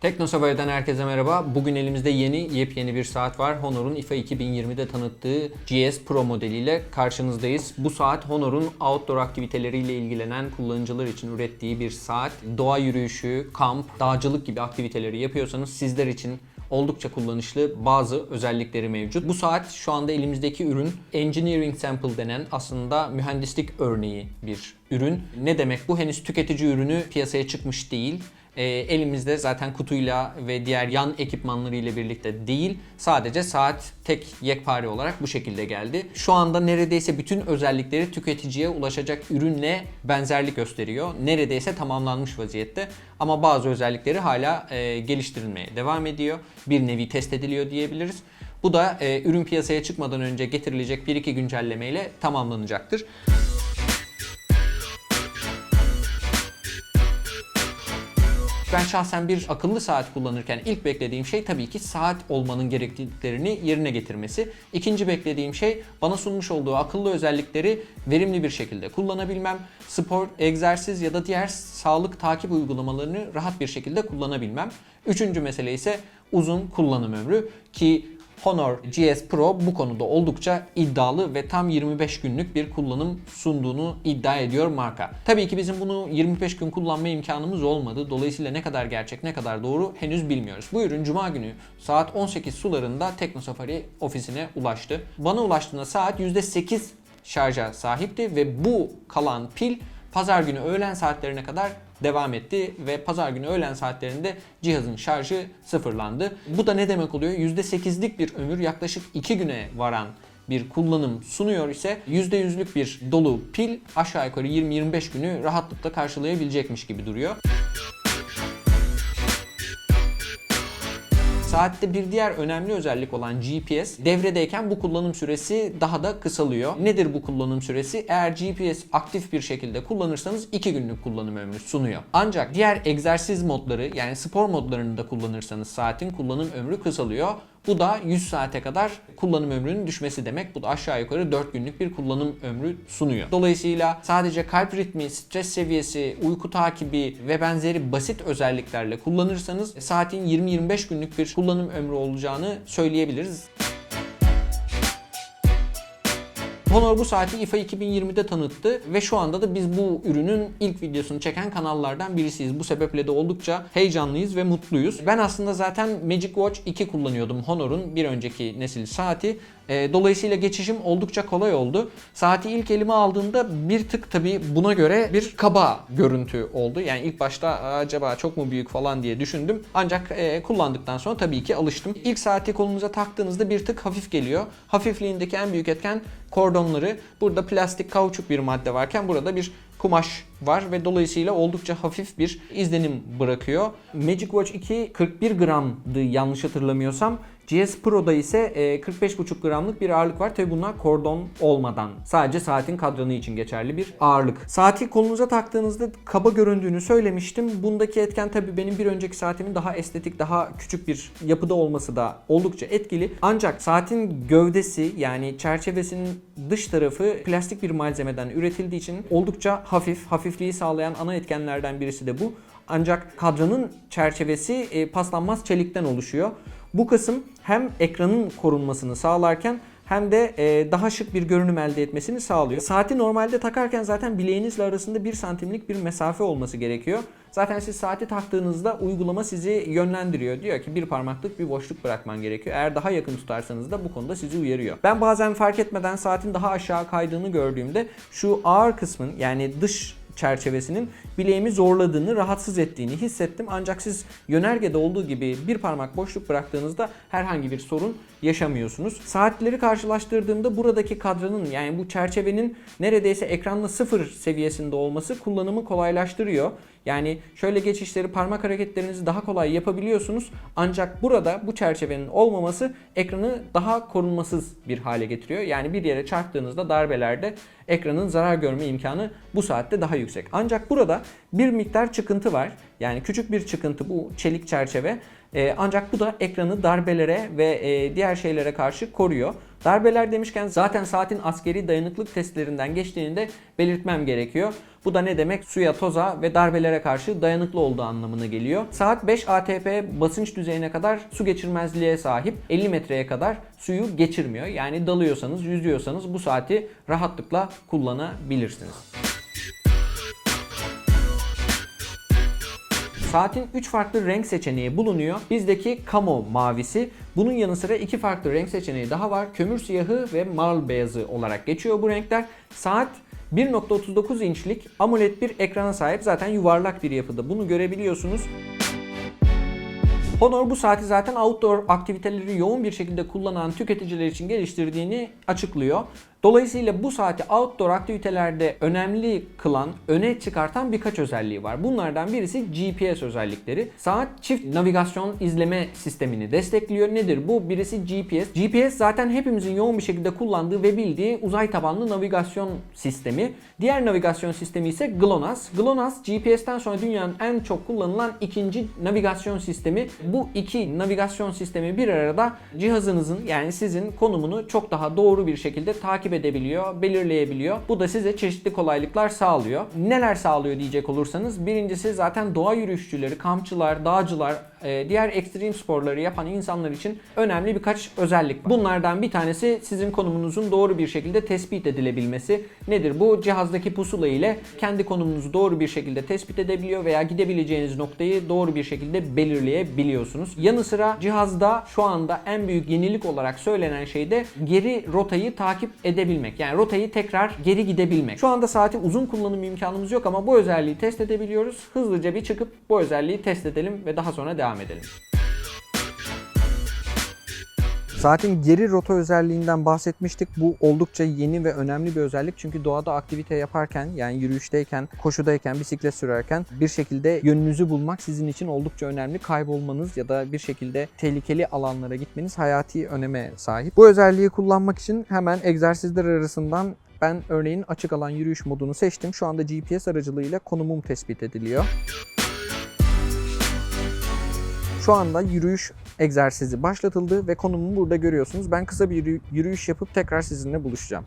Tekno Safari'den herkese merhaba. Bugün elimizde yeni, yepyeni bir saat var. Honor'un IFA 2020'de tanıttığı GS Pro modeliyle karşınızdayız. Bu saat Honor'un outdoor aktiviteleriyle ilgilenen kullanıcılar için ürettiği bir saat. Doğa yürüyüşü, kamp, dağcılık gibi aktiviteleri yapıyorsanız sizler için oldukça kullanışlı bazı özellikleri mevcut. Bu saat şu anda elimizdeki ürün engineering sample denen aslında mühendislik örneği bir ürün. Ne demek bu? Henüz tüketici ürünü piyasaya çıkmış değil. E, elimizde zaten kutuyla ve diğer yan ekipmanları ile birlikte değil. Sadece saat tek yekpare olarak bu şekilde geldi. Şu anda neredeyse bütün özellikleri tüketiciye ulaşacak ürünle benzerlik gösteriyor. Neredeyse tamamlanmış vaziyette. Ama bazı özellikleri hala e, geliştirilmeye devam ediyor. Bir nevi test ediliyor diyebiliriz. Bu da e, ürün piyasaya çıkmadan önce getirilecek bir iki güncellemeyle tamamlanacaktır. Ben şahsen bir akıllı saat kullanırken ilk beklediğim şey tabii ki saat olmanın gerekliliklerini yerine getirmesi. İkinci beklediğim şey bana sunmuş olduğu akıllı özellikleri verimli bir şekilde kullanabilmem. Spor, egzersiz ya da diğer sağlık takip uygulamalarını rahat bir şekilde kullanabilmem. Üçüncü mesele ise uzun kullanım ömrü ki Honor GS Pro bu konuda oldukça iddialı ve tam 25 günlük bir kullanım sunduğunu iddia ediyor marka. Tabii ki bizim bunu 25 gün kullanma imkanımız olmadı. Dolayısıyla ne kadar gerçek ne kadar doğru henüz bilmiyoruz. Bu ürün Cuma günü saat 18 sularında Tekno Safari ofisine ulaştı. Bana ulaştığında saat %8 şarja sahipti ve bu kalan pil pazar günü öğlen saatlerine kadar devam etti ve pazar günü öğlen saatlerinde cihazın şarjı sıfırlandı. Bu da ne demek oluyor? %8'lik bir ömür yaklaşık 2 güne varan bir kullanım sunuyor ise %100'lük bir dolu pil aşağı yukarı 20-25 günü rahatlıkla karşılayabilecekmiş gibi duruyor. Saatte bir diğer önemli özellik olan GPS devredeyken bu kullanım süresi daha da kısalıyor. Nedir bu kullanım süresi? Eğer GPS aktif bir şekilde kullanırsanız 2 günlük kullanım ömrü sunuyor. Ancak diğer egzersiz modları yani spor modlarını da kullanırsanız saatin kullanım ömrü kısalıyor. Bu da 100 saate kadar kullanım ömrünün düşmesi demek. Bu da aşağı yukarı 4 günlük bir kullanım ömrü sunuyor. Dolayısıyla sadece kalp ritmi, stres seviyesi, uyku takibi ve benzeri basit özelliklerle kullanırsanız saatin 20-25 günlük bir kullanım ömrü olacağını söyleyebiliriz. Honor bu saati IFA 2020'de tanıttı ve şu anda da biz bu ürünün ilk videosunu çeken kanallardan birisiyiz. Bu sebeple de oldukça heyecanlıyız ve mutluyuz. Ben aslında zaten Magic Watch 2 kullanıyordum Honor'un bir önceki nesil saati. E, Dolayısıyla geçişim oldukça kolay oldu. Saati ilk elime aldığımda bir tık tabii buna göre bir kaba görüntü oldu. Yani ilk başta "Aa, acaba çok mu büyük falan diye düşündüm. Ancak e, kullandıktan sonra tabii ki alıştım. İlk saati kolunuza taktığınızda bir tık hafif geliyor. Hafifliğindeki en büyük etken kordonları. Burada plastik kauçuk bir madde varken burada bir kumaş var ve dolayısıyla oldukça hafif bir izlenim bırakıyor. Magic Watch 2 41 gramdı yanlış hatırlamıyorsam. GS Pro'da ise e, 45,5 gramlık bir ağırlık var. Tabi bunlar kordon olmadan. Sadece saatin kadranı için geçerli bir ağırlık. Saati kolunuza taktığınızda kaba göründüğünü söylemiştim. Bundaki etken tabi benim bir önceki saatimin daha estetik, daha küçük bir yapıda olması da oldukça etkili. Ancak saatin gövdesi yani çerçevesinin dış tarafı plastik bir malzemeden üretildiği için oldukça hafif. Hafifliği sağlayan ana etkenlerden birisi de bu. Ancak kadranın çerçevesi e, paslanmaz çelikten oluşuyor. Bu kısım hem ekranın korunmasını sağlarken hem de e, daha şık bir görünüm elde etmesini sağlıyor. Saati normalde takarken zaten bileğinizle arasında 1 santimlik bir mesafe olması gerekiyor. Zaten siz saati taktığınızda uygulama sizi yönlendiriyor. Diyor ki bir parmaklık bir boşluk bırakman gerekiyor. Eğer daha yakın tutarsanız da bu konuda sizi uyarıyor. Ben bazen fark etmeden saatin daha aşağı kaydığını gördüğümde şu ağır kısmın yani dış çerçevesinin bileğimi zorladığını, rahatsız ettiğini hissettim. Ancak siz yönergede olduğu gibi bir parmak boşluk bıraktığınızda herhangi bir sorun yaşamıyorsunuz. Saatleri karşılaştırdığımda buradaki kadranın yani bu çerçevenin neredeyse ekranla sıfır seviyesinde olması kullanımı kolaylaştırıyor. Yani şöyle geçişleri parmak hareketlerinizi daha kolay yapabiliyorsunuz. Ancak burada bu çerçevenin olmaması ekranı daha korunmasız bir hale getiriyor. Yani bir yere çarptığınızda darbelerde ekranın zarar görme imkanı bu saatte daha yüksek. Ancak burada bir miktar çıkıntı var. Yani küçük bir çıkıntı bu çelik çerçeve. E, ancak bu da ekranı darbelere ve e, diğer şeylere karşı koruyor. Darbeler demişken zaten saatin askeri dayanıklık testlerinden geçtiğini de belirtmem gerekiyor. Bu da ne demek? Suya, toza ve darbelere karşı dayanıklı olduğu anlamına geliyor. Saat 5 ATP basınç düzeyine kadar su geçirmezliğe sahip. 50 metreye kadar suyu geçirmiyor. Yani dalıyorsanız, yüzüyorsanız bu saati rahatlıkla kullanabilirsiniz. Saatin 3 farklı renk seçeneği bulunuyor. Bizdeki Camo mavisi. Bunun yanı sıra iki farklı renk seçeneği daha var. Kömür siyahı ve marl beyazı olarak geçiyor bu renkler. Saat 1.39 inçlik AMOLED bir ekrana sahip. Zaten yuvarlak bir yapıda. Bunu görebiliyorsunuz. Honor bu saati zaten outdoor aktiviteleri yoğun bir şekilde kullanan tüketiciler için geliştirdiğini açıklıyor. Dolayısıyla bu saati outdoor aktivitelerde önemli kılan, öne çıkartan birkaç özelliği var. Bunlardan birisi GPS özellikleri. Saat çift navigasyon izleme sistemini destekliyor. Nedir bu? Birisi GPS. GPS zaten hepimizin yoğun bir şekilde kullandığı ve bildiği uzay tabanlı navigasyon sistemi. Diğer navigasyon sistemi ise GLONASS. GLONASS GPS'ten sonra dünyanın en çok kullanılan ikinci navigasyon sistemi. Bu iki navigasyon sistemi bir arada cihazınızın yani sizin konumunu çok daha doğru bir şekilde takip edebiliyor, belirleyebiliyor. Bu da size çeşitli kolaylıklar sağlıyor. Neler sağlıyor diyecek olursanız birincisi zaten doğa yürüyüşçüleri, kampçılar, dağcılar, e, diğer ekstrem sporları yapan insanlar için önemli birkaç özellik. Bunlardan bir tanesi sizin konumunuzun doğru bir şekilde tespit edilebilmesi. Nedir bu? Cihazdaki pusula ile kendi konumunuzu doğru bir şekilde tespit edebiliyor veya gidebileceğiniz noktayı doğru bir şekilde belirleyebiliyorsunuz. Yanı sıra cihazda şu anda en büyük yenilik olarak söylenen şey de geri rotayı takip edebilmek. Yani rotayı tekrar geri gidebilmek. Şu anda saati uzun kullanım imkanımız yok ama bu özelliği test edebiliyoruz. Hızlıca bir çıkıp bu özelliği test edelim ve daha sonra devam edelim. Saatin geri rota özelliğinden bahsetmiştik. Bu oldukça yeni ve önemli bir özellik. Çünkü doğada aktivite yaparken yani yürüyüşteyken, koşudayken, bisiklet sürerken bir şekilde yönünüzü bulmak sizin için oldukça önemli. Kaybolmanız ya da bir şekilde tehlikeli alanlara gitmeniz hayati öneme sahip. Bu özelliği kullanmak için hemen egzersizler arasından ben örneğin açık alan yürüyüş modunu seçtim. Şu anda GPS aracılığıyla konumum tespit ediliyor. Şu anda yürüyüş egzersizi başlatıldı ve konumumu burada görüyorsunuz. Ben kısa bir yürü- yürüyüş yapıp tekrar sizinle buluşacağım.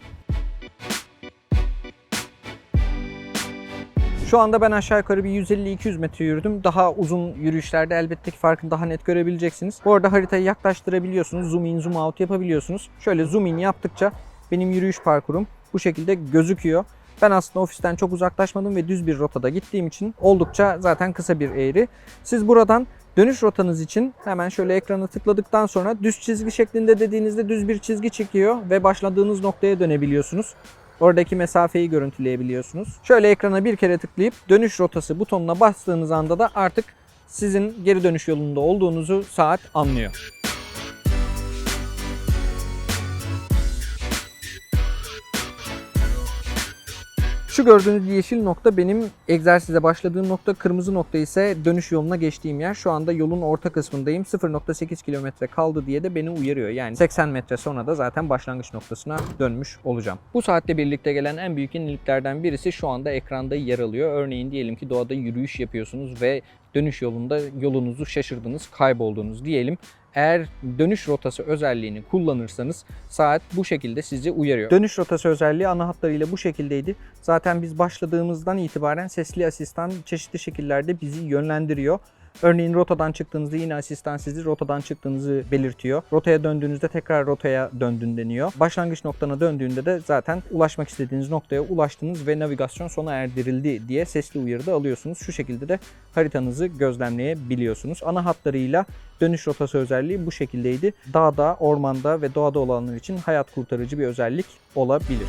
Şu anda ben aşağı yukarı bir 150-200 metre yürüdüm. Daha uzun yürüyüşlerde elbette ki farkını daha net görebileceksiniz. Bu arada haritayı yaklaştırabiliyorsunuz. Zoom in, zoom out yapabiliyorsunuz. Şöyle zoom in yaptıkça benim yürüyüş parkurum bu şekilde gözüküyor. Ben aslında ofisten çok uzaklaşmadım ve düz bir rotada gittiğim için oldukça zaten kısa bir eğri. Siz buradan Dönüş rotanız için hemen şöyle ekrana tıkladıktan sonra düz çizgi şeklinde dediğinizde düz bir çizgi çekiyor ve başladığınız noktaya dönebiliyorsunuz. Oradaki mesafeyi görüntüleyebiliyorsunuz. Şöyle ekrana bir kere tıklayıp dönüş rotası butonuna bastığınız anda da artık sizin geri dönüş yolunda olduğunuzu saat anlıyor. Şu gördüğünüz yeşil nokta benim egzersize başladığım nokta, kırmızı nokta ise dönüş yoluna geçtiğim yer. Şu anda yolun orta kısmındayım. 0.8 kilometre kaldı diye de beni uyarıyor. Yani 80 metre sonra da zaten başlangıç noktasına dönmüş olacağım. Bu saatte birlikte gelen en büyük yeniliklerden birisi şu anda ekranda yer alıyor. Örneğin diyelim ki doğada yürüyüş yapıyorsunuz ve dönüş yolunda yolunuzu şaşırdınız, kayboldunuz diyelim. Eğer dönüş rotası özelliğini kullanırsanız saat bu şekilde sizi uyarıyor. Dönüş rotası özelliği ana hatlarıyla bu şekildeydi. Zaten biz başladığımızdan itibaren sesli asistan çeşitli şekillerde bizi yönlendiriyor. Örneğin rotadan çıktığınızda yine asistan sizi rotadan çıktığınızı belirtiyor. Rotaya döndüğünüzde tekrar rotaya döndün deniyor. Başlangıç noktana döndüğünde de zaten ulaşmak istediğiniz noktaya ulaştınız ve navigasyon sona erdirildi diye sesli uyarıda alıyorsunuz. Şu şekilde de haritanızı gözlemleyebiliyorsunuz. Ana hatlarıyla dönüş rotası özelliği bu şekildeydi. Dağda, ormanda ve doğada olanlar için hayat kurtarıcı bir özellik olabilir.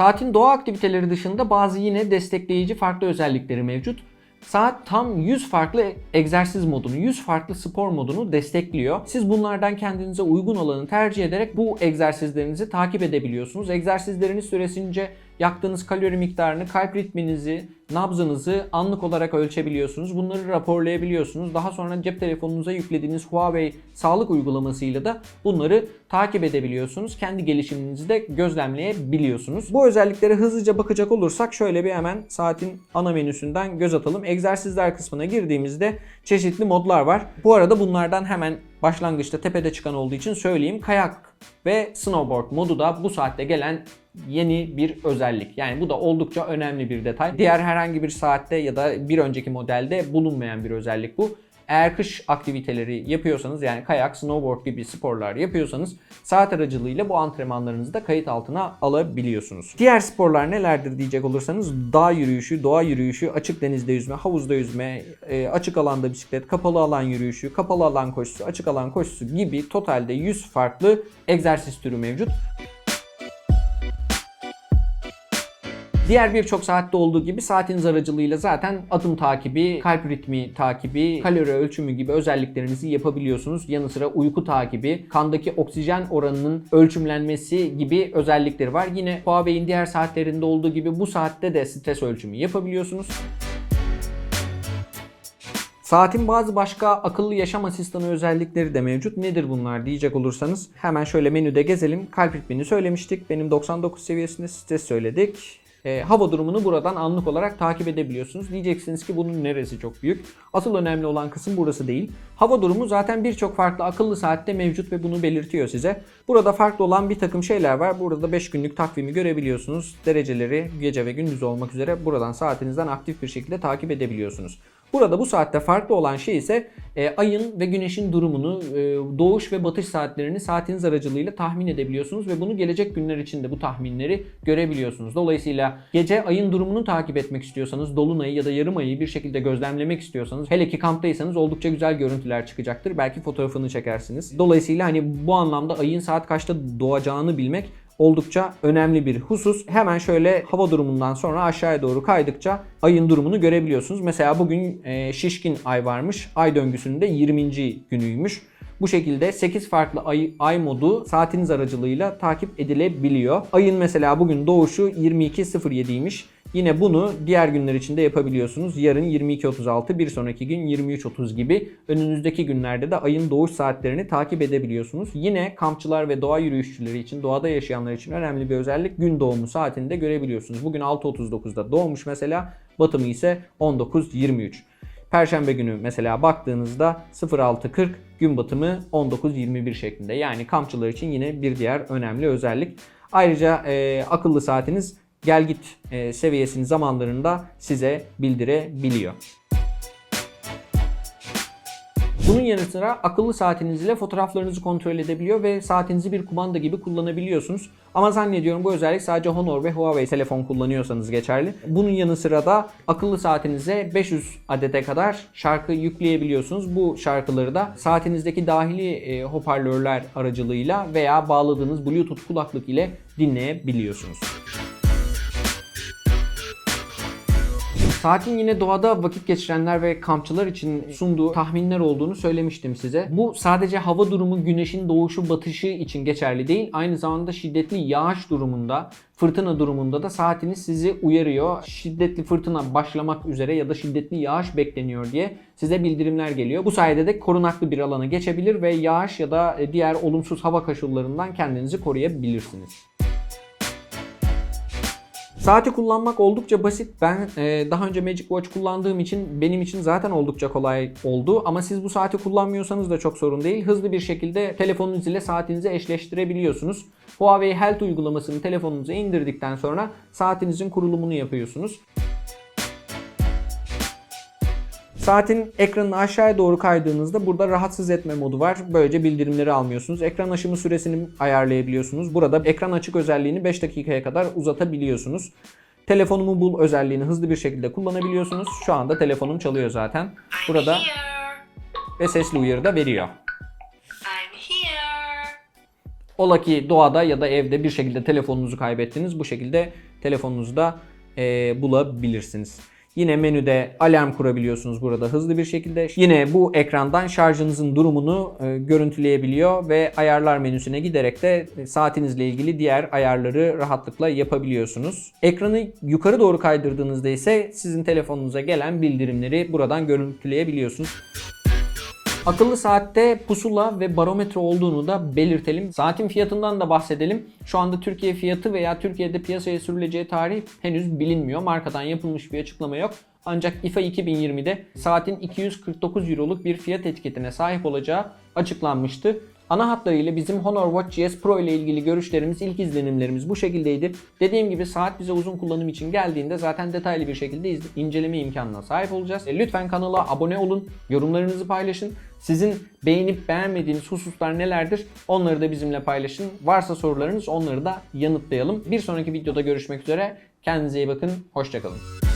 Saatin doğa aktiviteleri dışında bazı yine destekleyici farklı özellikleri mevcut. Saat tam 100 farklı egzersiz modunu, 100 farklı spor modunu destekliyor. Siz bunlardan kendinize uygun olanı tercih ederek bu egzersizlerinizi takip edebiliyorsunuz. Egzersizleriniz süresince yaktığınız kalori miktarını, kalp ritminizi, nabzınızı anlık olarak ölçebiliyorsunuz. Bunları raporlayabiliyorsunuz. Daha sonra cep telefonunuza yüklediğiniz Huawei sağlık uygulamasıyla da bunları takip edebiliyorsunuz. Kendi gelişiminizi de gözlemleyebiliyorsunuz. Bu özelliklere hızlıca bakacak olursak şöyle bir hemen saatin ana menüsünden göz atalım. Egzersizler kısmına girdiğimizde çeşitli modlar var. Bu arada bunlardan hemen başlangıçta tepede çıkan olduğu için söyleyeyim. Kayak ve snowboard modu da bu saatte gelen yeni bir özellik. Yani bu da oldukça önemli bir detay. Diğer herhangi bir saatte ya da bir önceki modelde bulunmayan bir özellik bu. Eğer kış aktiviteleri yapıyorsanız yani kayak, snowboard gibi sporlar yapıyorsanız saat aracılığıyla bu antrenmanlarınızı da kayıt altına alabiliyorsunuz. Diğer sporlar nelerdir diyecek olursanız dağ yürüyüşü, doğa yürüyüşü, açık denizde yüzme, havuzda yüzme, e, açık alanda bisiklet, kapalı alan yürüyüşü, kapalı alan koşusu, açık alan koşusu gibi totalde 100 farklı egzersiz türü mevcut. Diğer birçok saatte olduğu gibi saatiniz aracılığıyla zaten adım takibi, kalp ritmi takibi, kalori ölçümü gibi özelliklerinizi yapabiliyorsunuz. Yanı sıra uyku takibi, kandaki oksijen oranının ölçümlenmesi gibi özellikleri var. Yine Huawei'in diğer saatlerinde olduğu gibi bu saatte de stres ölçümü yapabiliyorsunuz. Saatin bazı başka akıllı yaşam asistanı özellikleri de mevcut. Nedir bunlar diyecek olursanız hemen şöyle menüde gezelim. Kalp ritmini söylemiştik. Benim 99 seviyesinde stres söyledik. E, hava durumunu buradan anlık olarak takip edebiliyorsunuz. Diyeceksiniz ki bunun neresi çok büyük? Asıl önemli olan kısım burası değil. Hava durumu zaten birçok farklı akıllı saatte mevcut ve bunu belirtiyor size. Burada farklı olan bir takım şeyler var. Burada 5 günlük takvimi görebiliyorsunuz. Dereceleri gece ve gündüz olmak üzere buradan saatinizden aktif bir şekilde takip edebiliyorsunuz. Burada bu saatte farklı olan şey ise e, ayın ve güneşin durumunu, e, doğuş ve batış saatlerini saatiniz aracılığıyla tahmin edebiliyorsunuz ve bunu gelecek günler için de bu tahminleri görebiliyorsunuz. Dolayısıyla gece ayın durumunu takip etmek istiyorsanız, dolunayı ya da yarım ayı bir şekilde gözlemlemek istiyorsanız, hele ki kamptaysanız oldukça güzel görüntüler çıkacaktır. Belki fotoğrafını çekersiniz. Dolayısıyla hani bu anlamda ayın saat kaçta doğacağını bilmek oldukça önemli bir husus. Hemen şöyle hava durumundan sonra aşağıya doğru kaydıkça ayın durumunu görebiliyorsunuz. Mesela bugün e, şişkin ay varmış. Ay döngüsünün de 20. günüymüş. Bu şekilde 8 farklı ay, ay modu saatiniz aracılığıyla takip edilebiliyor. Ayın mesela bugün doğuşu 22.07'ymiş. Yine bunu diğer günler için de yapabiliyorsunuz. Yarın 22.36, bir sonraki gün 23.30 gibi önünüzdeki günlerde de ayın doğuş saatlerini takip edebiliyorsunuz. Yine kampçılar ve doğa yürüyüşçüleri için, doğada yaşayanlar için önemli bir özellik gün doğumu saatini de görebiliyorsunuz. Bugün 6.39'da doğmuş mesela, batımı ise 19.23. Perşembe günü mesela baktığınızda 06.40 gün batımı 19.21 şeklinde. Yani kampçılar için yine bir diğer önemli özellik. Ayrıca e, akıllı saatiniz gel git e, seviyesinin zamanlarında size bildirebiliyor. Bunun yanı sıra akıllı saatiniz ile fotoğraflarınızı kontrol edebiliyor ve saatinizi bir kumanda gibi kullanabiliyorsunuz. Ama zannediyorum bu özellik sadece Honor ve Huawei telefon kullanıyorsanız geçerli. Bunun yanı sıra da akıllı saatinize 500 adete kadar şarkı yükleyebiliyorsunuz. Bu şarkıları da saatinizdeki dahili e, hoparlörler aracılığıyla veya bağladığınız Bluetooth kulaklık ile dinleyebiliyorsunuz. Saatin yine doğada vakit geçirenler ve kampçılar için sunduğu tahminler olduğunu söylemiştim size. Bu sadece hava durumu, güneşin doğuşu, batışı için geçerli değil. Aynı zamanda şiddetli yağış durumunda, fırtına durumunda da saatiniz sizi uyarıyor. Şiddetli fırtına başlamak üzere ya da şiddetli yağış bekleniyor diye size bildirimler geliyor. Bu sayede de korunaklı bir alana geçebilir ve yağış ya da diğer olumsuz hava koşullarından kendinizi koruyabilirsiniz. Saati kullanmak oldukça basit. Ben e, daha önce Magic Watch kullandığım için benim için zaten oldukça kolay oldu. Ama siz bu saati kullanmıyorsanız da çok sorun değil. Hızlı bir şekilde telefonunuz ile saatinizi eşleştirebiliyorsunuz. Huawei Health uygulamasını telefonunuza indirdikten sonra saatinizin kurulumunu yapıyorsunuz. Saatin ekranını aşağıya doğru kaydığınızda burada rahatsız etme modu var. Böylece bildirimleri almıyorsunuz. Ekran aşımı süresini ayarlayabiliyorsunuz. Burada ekran açık özelliğini 5 dakikaya kadar uzatabiliyorsunuz. Telefonumu bul özelliğini hızlı bir şekilde kullanabiliyorsunuz. Şu anda telefonum çalıyor zaten. Burada ve sesli uyarı da veriyor. Ola ki doğada ya da evde bir şekilde telefonunuzu kaybettiniz. Bu şekilde telefonunuzu da e, bulabilirsiniz. Yine menüde alarm kurabiliyorsunuz burada hızlı bir şekilde. Yine bu ekrandan şarjınızın durumunu e, görüntüleyebiliyor ve ayarlar menüsüne giderek de e, saatinizle ilgili diğer ayarları rahatlıkla yapabiliyorsunuz. Ekranı yukarı doğru kaydırdığınızda ise sizin telefonunuza gelen bildirimleri buradan görüntüleyebiliyorsunuz. Akıllı saatte pusula ve barometre olduğunu da belirtelim. Saatin fiyatından da bahsedelim. Şu anda Türkiye fiyatı veya Türkiye'de piyasaya sürüleceği tarih henüz bilinmiyor. Markadan yapılmış bir açıklama yok. Ancak IFA 2020'de saatin 249 Euro'luk bir fiyat etiketine sahip olacağı açıklanmıştı. Ana hatlarıyla bizim Honor Watch GS Pro ile ilgili görüşlerimiz, ilk izlenimlerimiz bu şekildeydi. Dediğim gibi saat bize uzun kullanım için geldiğinde zaten detaylı bir şekilde inceleme imkanına sahip olacağız. E, Lütfen kanala abone olun, yorumlarınızı paylaşın. Sizin beğenip beğenmediğiniz hususlar nelerdir? Onları da bizimle paylaşın. Varsa sorularınız onları da yanıtlayalım. Bir sonraki videoda görüşmek üzere. Kendinize iyi bakın. Hoşçakalın.